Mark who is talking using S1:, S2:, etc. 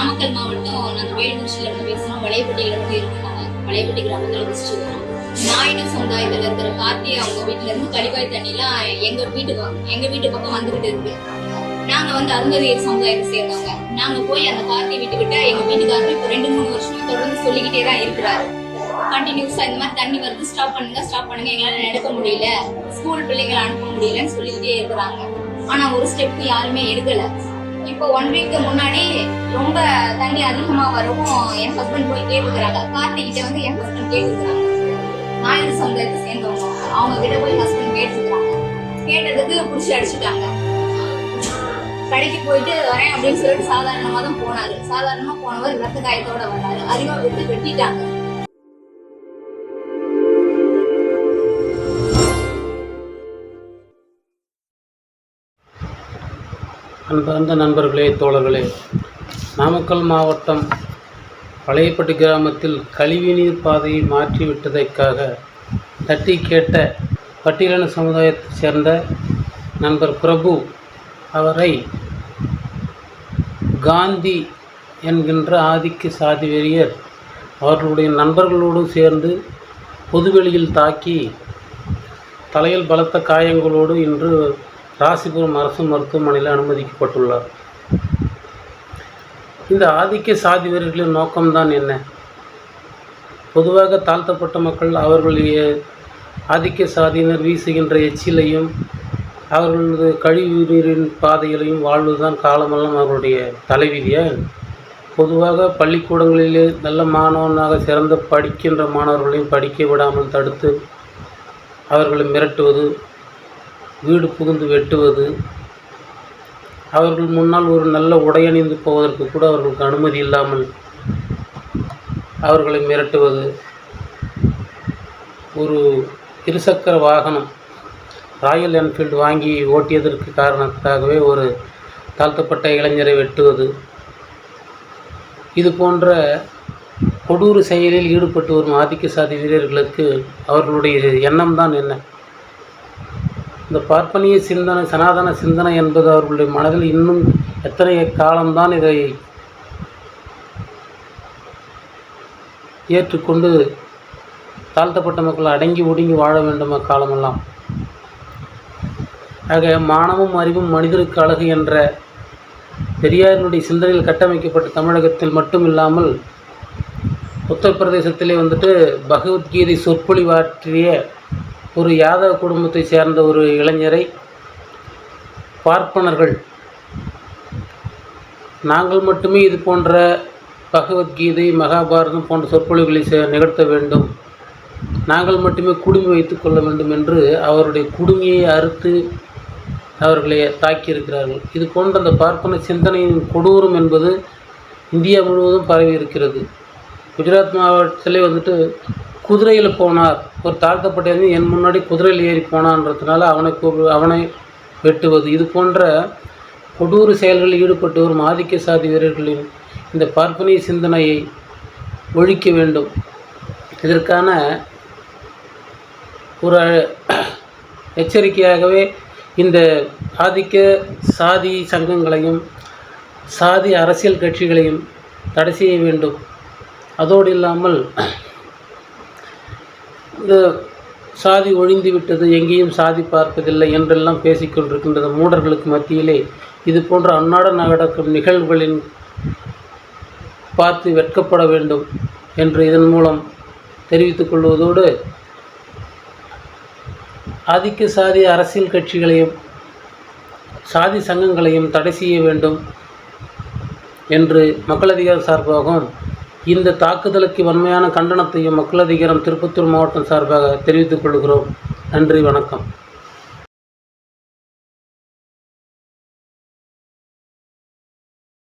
S1: நாமக்கல் மாவட்டம் நாங்கள் வேலுச்சியில இருந்து பேசுகிறோம் வளையப்பட்டியில இருக்கோம் இருக்காங்க. வளையப்பட்டி கிராமத்தில் வசிச்சு நாயுடு சமுதாயத்தில் இருக்கிற கார்த்தி அவங்க வீட்டுல இருந்து கழிவாய் தண்ணிலாம் எங்க வீட்டுக்கு எங்க வீட்டு பக்கம் வந்துகிட்டு இருக்கு. நாங்க வந்து அருந்ததியர் சமுதாயத்தை சேர்ந்தவங்க. நாங்க போய் அந்த கார்த்தி வீட்டுக்கிட்ட எங்க வீட்டுக்காரர் இப்போ ரெண்டு மூணு வருஷமா தொடர்ந்து சொல்லிக்கிட்டே தான் இருக்கிறாரு. கண்டினியூஸா இந்த மாதிரி தண்ணி வருது ஸ்டாப் பண்ணுங்க ஸ்டாப் பண்ணுங்க எங்களால நடக்க முடியல. ஸ்கூல் பிள்ளைங்களை அனுப்ப முடியலன்னு சொல்லிக்கிட்டே இருக்கிறாங்க. ஆனா ஒரு ஸ்டெப் யாருமே எடுக்கல. இப்போ ஒன் வீக் முன்னாடி ரொம்ப தண்ணி அதிகமா வரவும் என் ஹஸ்பண்ட் போய் கேட்டுக்கிறாங்க. கார்த்திகிட்ட வந்து என் ஹஸ்பண்ட் கேட்டுக்கிறாங்க. நாயுடு சமுதாயத்தை சேர்ந்தவங்க? அவங்க கிட்ட போய் ஹஸ்பண்ட் கேட்டுக்கிறாங்க. கேட்டதுக்கு புடிச்சு அடிச்சுட்டாங்க. கடைக்கு போயிட்டு வரேன் அப்படின்னு சொல்லிட்டு சாதாரணமா தான் போனாரு. சாதாரணமா போனவர் ரத்த காயத்தோட வந்தாரு அறிவா விட்டு வெட்டிட்டாங்க.
S2: அன்பார்ந்த நண்பர்களே தோழர்களே நாமக்கல் மாவட்டம் பழையப்பட்டி கிராமத்தில் கழிவுநீர் பாதையை மாற்றிவிட்டதற்காக தட்டி கேட்ட பட்டியலின சமுதாயத்தைச் சேர்ந்த நண்பர் பிரபு அவரை காந்தி என்கின்ற ஆதிக்க சாதி வெறியர் அவர்களுடைய நண்பர்களோடு சேர்ந்து பொதுவெளியில் தாக்கி தலையில் பலத்த காயங்களோடு இன்று ராசிபுரம் அரசு மருத்துவமனையில் அனுமதிக்கப்பட்டுள்ளார். இந்த ஆதிக்க சாதி வீரர்களின் நோக்கம்தான் என்ன? பொதுவாக தாழ்த்தப்பட்ட மக்கள் அவர்களுடைய ஆதிக்க சாதியினர் வீசுகின்ற எச்சிலையும் அவர்களது கழிவு நீரின் பாதைகளையும் வாழ்வதுதான் காலமெல்லாம் அவர்களுடைய தலைவிதியா? பொதுவாக பள்ளிக்கூடங்களிலே நல்ல மாணவனாக சிறந்த படிக்கின்ற மாணவர்களையும் படிக்க விடாமல் தடுத்து அவர்களை மிரட்டுவது வீடு புகுந்து வெட்டுவது. அவர்கள் முன்னால் ஒரு நல்ல உடையணிந்து போவதற்கு கூட அவர்களுக்கு அனுமதி இல்லாமல் அவர்களை மிரட்டுவது. ஒரு இருசக்கர வாகனம் ராயல் என்ஃபீல்டு வாங்கி ஓட்டியதற்கு காரணத்துக்காகவே ஒரு தாழ்த்தப்பட்ட இளைஞரை வெட்டுவது. இது போன்ற கொடூர செயலில் ஈடுபட்டு வரும் ஆதிக்க சாதி வீரர்களுக்கு அவர்களுடைய எண்ணம் தான் என்ன? இந்த பார்ப்பனிய சிந்தனை சனாதன சிந்தனை என்பது அவர்களுடைய மனதில் இன்னும் எத்தனை காலம்தான் இதை ஏற்றுக்கொண்டு தாழ்த்தப்பட்ட மக்கள் அடங்கி ஒடுங்கி வாழ வேண்டும் அக்காலமெல்லாம். ஆக மானமும் அறிவும் மனிதருக்கு அழகு என்ற பெரியாரினுடைய சிந்தனையில் கட்டமைக்கப்பட்ட தமிழகத்தில் மட்டும் இல்லாமல் உத்தரப்பிரதேசத்திலே வந்துட்டு பகவத்கீதை சொற்பொழிவாற்றிய ஒரு யாதவ குடும்பத்தை சேர்ந்த ஒரு இளைஞரை பார்ப்பனர்கள். நாங்கள் மட்டுமே இது போன்ற பகவத்கீதை மகாபாரதம் போன்ற சொற்பொழிவுகளை நிகழ்த்த வேண்டும். நாங்கள் மட்டுமே குடுமி வைத்து கொள்ள வேண்டும் என்று அவருடைய குடுமையை அறுத்து அவர்களை தாக்கியிருக்கிறார்கள். இது போன்ற அந்த பார்ப்பன சிந்தனையின் கொடூரம் என்பது இந்தியா முழுவதும் பரவி இருக்கிறது. குஜராத் மாவட்டத்திலே வந்துட்டு குதிரையில் போனார் ஒரு தாழ்த்தப்பட்ட என் முன்னாடி குதிரையில் ஏறி போனான்றதுனால அவனை அவனை வெட்டுவது. இது போன்ற கொடூர செயல்களில் ஈடுபட்டு வரும் ஆதிக்க சாதி வீரர்களின் இந்த பார்ப்பனிய சிந்தனையை ஒழிக்க வேண்டும். இதற்கான ஒரு எச்சரிக்கையாகவே இந்த ஆதிக்க சாதி சங்கங்களையும் சாதி அரசியல் கட்சிகளையும் தடை செய்ய வேண்டும். அதோடு இல்லாமல் சாதி ஒழிந்து விட்டது எங்கேயும் சாதி பார்ப்பதில்லை என்றெல்லாம் பேசிக்கொண்டிருக்கின்றது மூடர்களுக்கு மத்தியிலே இது போன்ற அன்னாட நடக்கும் நிகழ்வுகளின் பார்த்து வெட்கப்பட வேண்டும் என்று இதன் மூலம் தெரிவித்துக் கொள்வதோடு ஆதிக்க சாதி அரசியல் கட்சிகளையும் சாதி சங்கங்களையும் தடை செய்ய வேண்டும் என்று மக்கள் அதிகார சார்பாகவும் இந்த தாக்குதலுக்கு வன்மையான கண்டனத்தையும் மக்கள் அதிகாரம் திருப்பத்தூர் மாவட்டம் சார்பாக தெரிவித்துக் கொள்கிறோம். நன்றி வணக்கம்.